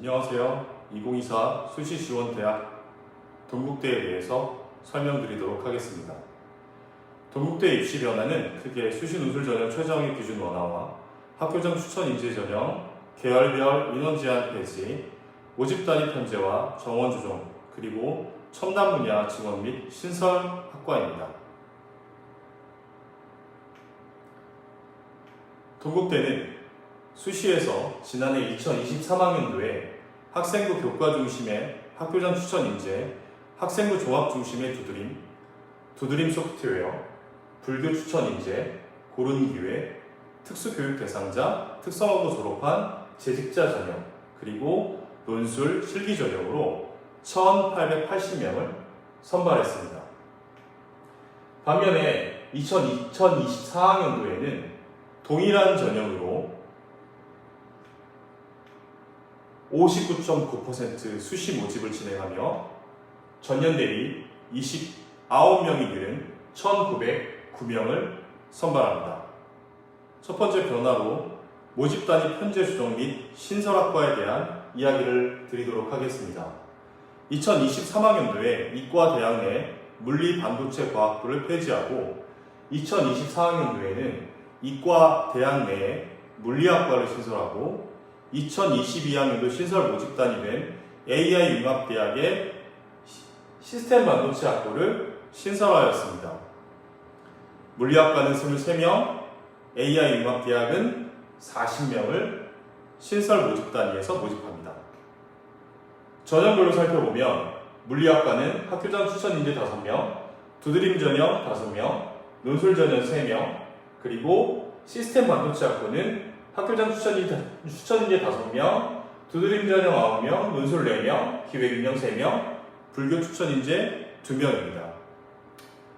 안녕하세요. 2024 수시지원대학 동국대에 대해서 설명드리도록 하겠습니다. 동국대 입시 변화는 크게 수시 논술 전형 최저학력 기준 원화와 학교장 추천 인재 전형, 계열별 인원 제한 폐지, 모집 단위 편제와 정원 조정, 그리고 첨단 분야 증원 및 신설 학과입니다. 동국대는 수시에서 지난해 2023학년도에 학생부 교과 중심의 학교장 추천 인재, 학생부 조합 중심의 두드림, 두드림 소프트웨어, 불교 추천 인재, 고른 기회, 특수교육 대상자, 특성화고 졸업한 재직자 전형, 그리고 논술 실기 전형으로 1,880명을 선발했습니다. 반면에 2024학년도에는 동일한 전형으로 59.9% 수시 모집을 진행하며 전년 대비 29명이 늘은 1,909명을 선발합니다. 첫 번째 변화로 모집 단위 편제 조정 및 신설학과에 대한 이야기를 드리도록 하겠습니다. 2023학년도에 이과 대학 내 물리 반도체 과학부를 폐지하고 2024학년도에는 이과 대학 내에 물리학과를 신설하고 2022학년도 신설 모집단이 된 AI 융합대학의 시스템 반도체 학부를 신설하였습니다. 물리학과는 23명, AI 융합대학은 40명을 신설 모집단위에서 모집합니다. 전형별로 살펴보면 물리학과는 학교장 추천 인재 5명, 두드림 전형 5명, 논술 전형 3명, 그리고 시스템 반도체 학부는 학교장 추천인재, 추천인재 5명, 두드림 전형 9명, 논술 4명, 기획 인형 3명, 불교 추천인재 2명입니다.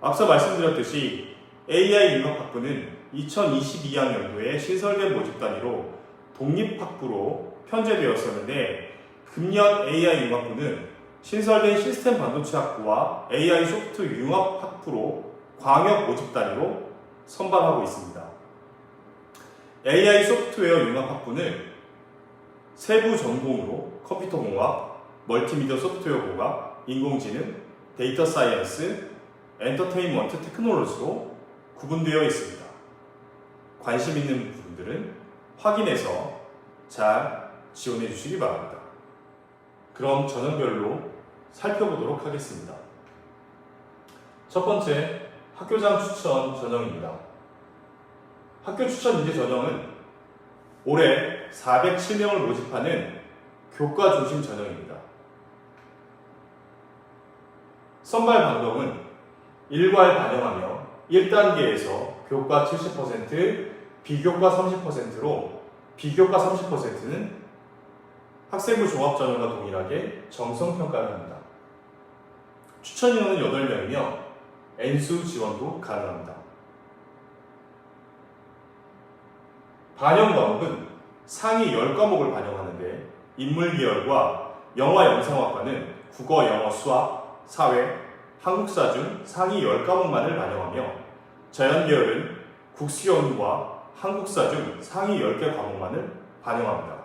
앞서 말씀드렸듯이 AI 융합학부는 2022학년도에 신설된 모집 단위로 독립학부로 편제되었었는데 금년 AI 융합부는 신설된 시스템 반도체 학부와 AI 소프트 융합 학부로 광역 모집 단위로 선발하고 있습니다. AI 소프트웨어 융합 학부는 세부 전공으로 컴퓨터 공학, 멀티미디어 소프트웨어 공학, 인공지능, 데이터 사이언스, 엔터테인먼트 테크놀로지로 구분되어 있습니다. 관심 있는 분들은 확인해서 잘 지원해 주시기 바랍니다. 그럼 전형별로 살펴보도록 하겠습니다. 첫 번째, 학교장 추천 전형입니다. 학교 추천 인재 전형은 올해 407명을 모집하는 교과 중심 전형입니다. 선발 방법은 일괄 반영하며 1단계에서 교과 70%, 비교과 30%로 비교과 30%는 학생부 종합 전형과 동일하게 정성 평가를 합니다. 추천 인원은 8명이며 N수 지원도 가능합니다. 반영 과목은 상위 10과목을 반영하는데 인물 계열과 영화 영상학과는 국어, 영어, 수학, 사회, 한국사 중 상위 10과목만을 반영하며 자연 계열은 국수연과 한국사 중 상위 10개 과목만을 반영합니다.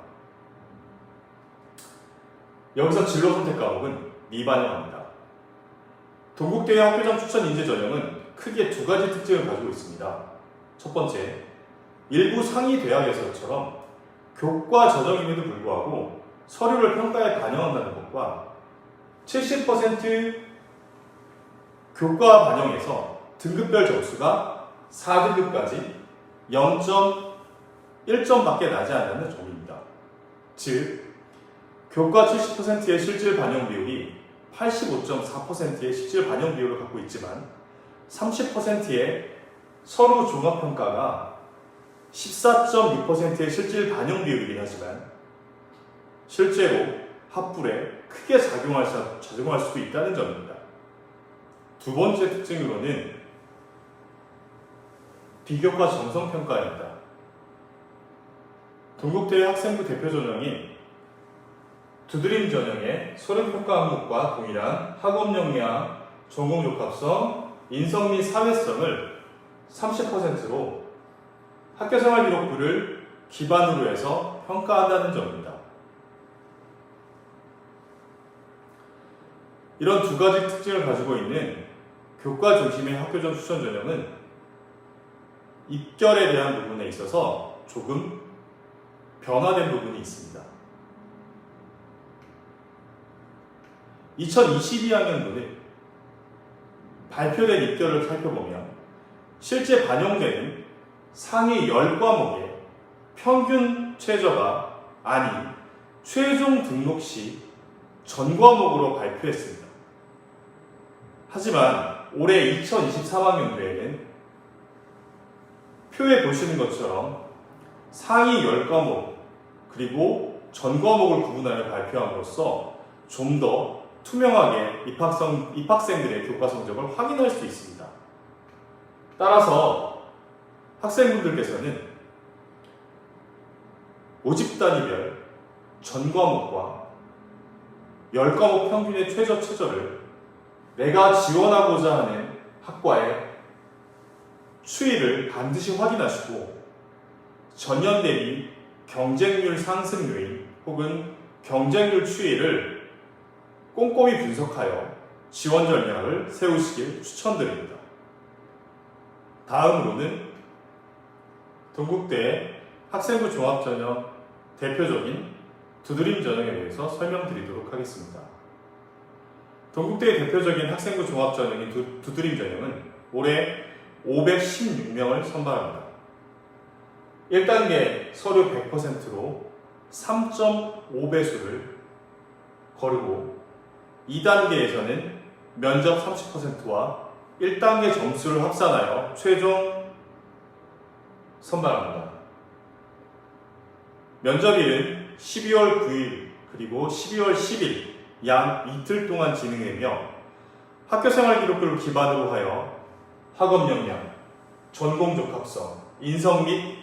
여기서 진로 선택 과목은 미반영합니다. 동국대의 학교장 추천 인재 전형은 크게 두 가지 특징을 가지고 있습니다. 첫 번째, 일부 상위 대학에서처럼 교과 저정임에도 불구하고 서류를 평가에 반영한다는 것과 70% 교과 반영에서 등급별 점수가 4등급까지 0.1점밖에 나지 않는 점입니다. 즉, 교과 70%의 실질 반영 비율이 85.4%의 실질 반영 비율을 갖고 있지만 30%의 서류 종합평가가 14.6%의 실질 반영 비율이긴 하지만 실제로 합불에 크게 작용할, 수, 작용할 수도 있다는 점입니다. 두 번째 특징으로는 비교과 정성평가입니다. 동국대의 학생부 대표 전형인 두드림 전형의 소름평가 항목과 동일한 학업 역량, 전공 적합성, 인성 및 사회성을 30%로 학교생활 기록부를 기반으로 해서 평가한다는 점입니다. 이런 두 가지 특징을 가지고 있는 교과 중심의 학교전 추천 전형은 입결에 대한 부분에 있어서 조금 변화된 부분이 있습니다. 2022학년도에 발표된 입결을 살펴보면 실제 반영되는 상위 10과목의 평균 최저가 아닌 최종 등록 시 전 과목으로 발표했습니다. 하지만 올해 2023학년도에는 표에 보시는 것처럼 상위 10과목 그리고 전 과목을 구분하여 발표함으로써 좀 더 투명하게 입학생, 입학생들의 교과 성적을 확인할 수 있습니다. 따라서 학생분들께서는 모집 단위별 전 과목과 10과목 평균의 최저 최저를 내가 지원하고자 하는 학과의 추이를 반드시 확인하시고 전년 대비 경쟁률 상승 요인 혹은 경쟁률 추이를 꼼꼼히 분석하여 지원 전략을 세우시길 추천드립니다. 다음으로는 동국대 학생부 종합 전형 대표적인 두드림 전형에 대해서 설명드리도록 하겠습니다. 동국대의 대표적인 학생부 종합 전형인 두, 두드림 전형은 올해 516명을 선발합니다. 1단계 서류 100%로 3.5배수를 거르고 2단계에서는 면접 30%와 1단계 점수를 합산하여 최종 선발합니다. 면접일은 12월 9일 그리고 12월 10일 약 이틀 동안 진행되며 학교생활 기록부를 기반으로 하여 학업 역량, 전공 적합성, 인성 및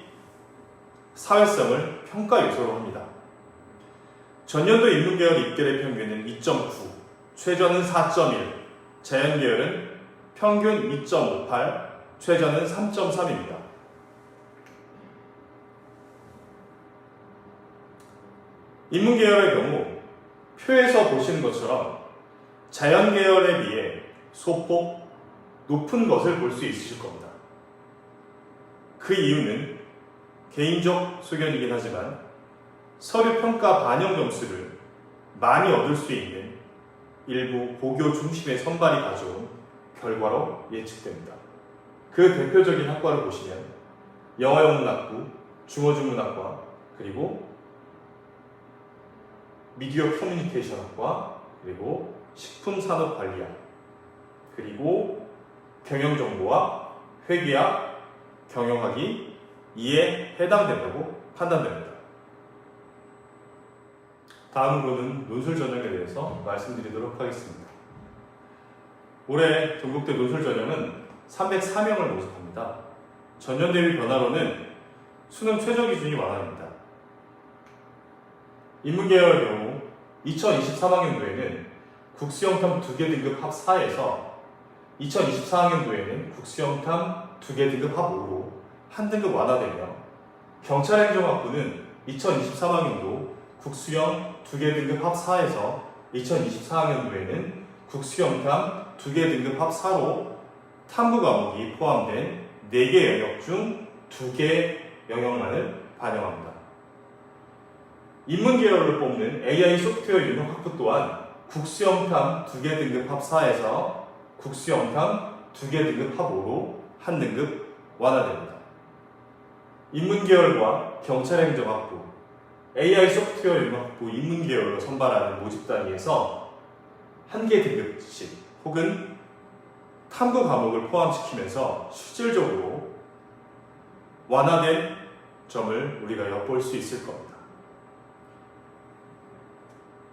사회성을 평가 요소로 합니다. 전년도 인문계열 입결의 평균은 2.9, 최저는 4.1, 자연계열은 평균 2.58, 최저는 3.3입니다. 인문계열의 경우 표에서 보시는 것처럼 자연계열에 비해 소폭 높은 것을 볼 수 있으실 겁니다. 그 이유는 개인적 소견이긴 하지만 서류 평가 반영 점수를 많이 얻을 수 있는 일부 고교 중심의 선발이 가져온 결과로 예측됩니다. 그 대표적인 학과를 보시면 영어영문학부, 중어중문학과, 그리고 미디어 커뮤니케이션학과, 그리고 식품산업관리학, 그리고 경영정보와 회계학, 경영학이 이에 해당된다고 판단됩니다. 다음으로는 논술 전형에 대해서 말씀드리도록 하겠습니다. 올해 동국대 논술 전형은 304명을 모집합니다. 전년 대비 변화로는 수능 최저 기준이 완화됩니다. 인문계열의 경우 2023학년도에는 국수영탐 2개 등급 합 4에서 2024학년도에는 국수영탐 2개 등급 합 5로 한 등급 완화되며 경찰행정학부는 2023학년도 국수형 2개 등급 합 4에서 2024학년도에는 국수영탐 2개 등급 합 4로 탐구 과목이 포함된 4개 영역 중 2개 영역만을 반영합니다. 인문 계열을 뽑는 AI 소프트웨어 윤학 학부 또한 국수영탐 2개 등급 합 4에서 국수영탐 2개 등급 합 5로 한 등급 완화됩니다. 인문계열과 경찰행정학부, AI 소프트웨어 융합부 인문계열로 선발하는 모집 단위에서 한 개 등급씩 혹은 탐구 과목을 포함시키면서 실질적으로 완화된 점을 우리가 엿볼 수 있을 겁니다.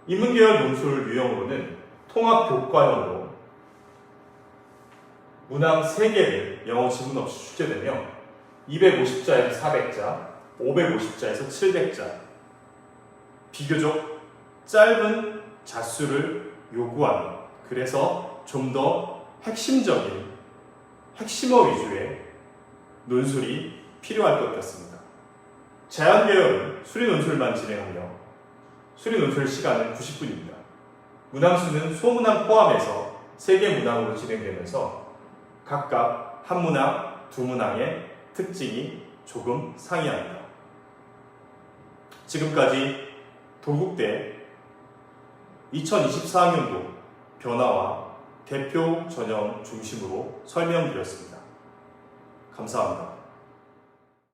인문계열 논술 유형으로는 통합 교과형으로 문항 3개를 영어 지문 없이 출제되며 250자에서 400자, 550자에서 700자 비교적 짧은 자수를 요구하는 그래서 좀 더 핵심적인 핵심어 위주의 논술이 필요할 것 같습니다. 제한 계열은 수리 논술만 진행하며 수리 논술 시간은 90분입니다. 문항수는 소문항 포함해서 세개 문항으로 진행되면서 각각 한 문항, 두 문항의 특징이 조금 상이합니다. 지금까지 동국대 2024학년도 변화와 대표 전형 중심으로 설명드렸습니다. 감사합니다.